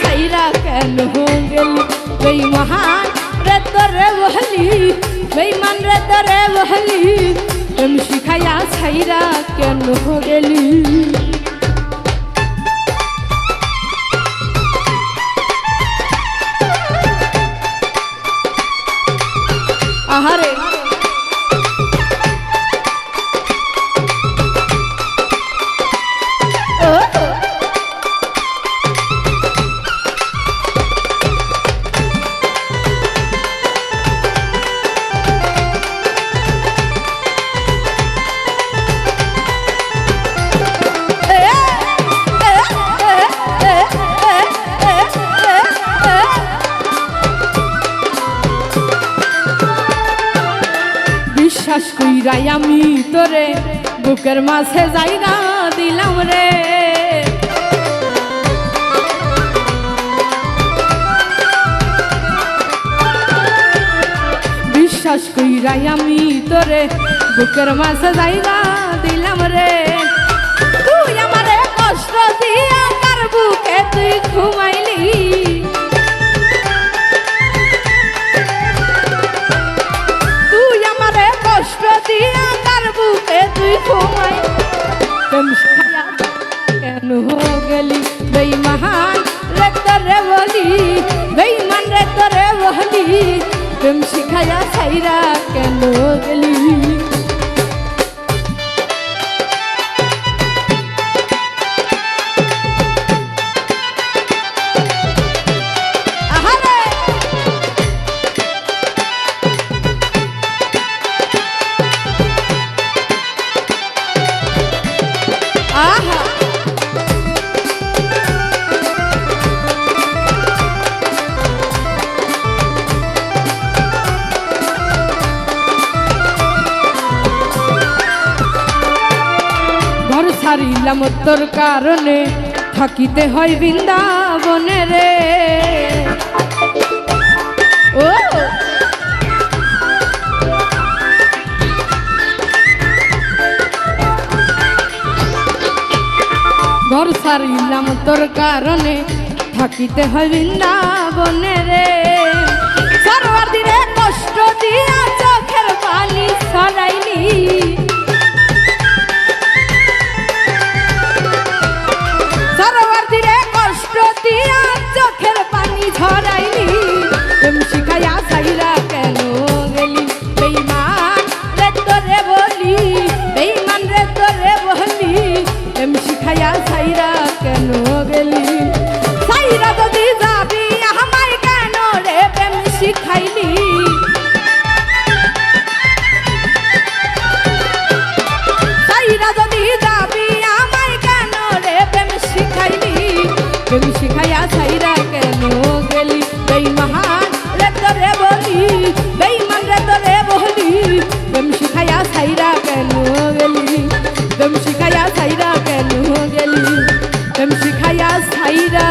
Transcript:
সাইরা কেন গেলি বেই মহান রে তোরে বহলি বেইমান রে তোরে বহলি প্রেম শিখাইয়া সাইরা কেন গেলি বিশ্বাস কইরাই আমি তোরে, বুকের মাঝে যাই না দিলাম রে। বিশ্বাস কইরাই আমি তোরে, বুকের মাঝে যাই না দিলাম রে। তুই আমারে কষ্ট দিয়া কার বুকে তুই ঘুমাইলি। কেন গেলি বেইমান রে তোরে বলি বেইমান রে তোরে বলি প্রেম শিখাইয়া ছাইরা কেন গেলি আহারে ছাড়িলাম তোর কারণে থাকিতে হয় বৃন্দাবনে রে। ও! ঘর ছাড়িলাম তোর কারণে থাকিতে হয় বৃন্দাবনে রে। বেইমান রে তোরে বলি বেইমান রে তোরে বলি প্রেম শিখাইয়া সাইরা কেন গেলি? প্রেম শিখাইয়া সাইরা কেন গেলি? প্রেম শিখাইয়া সাইরা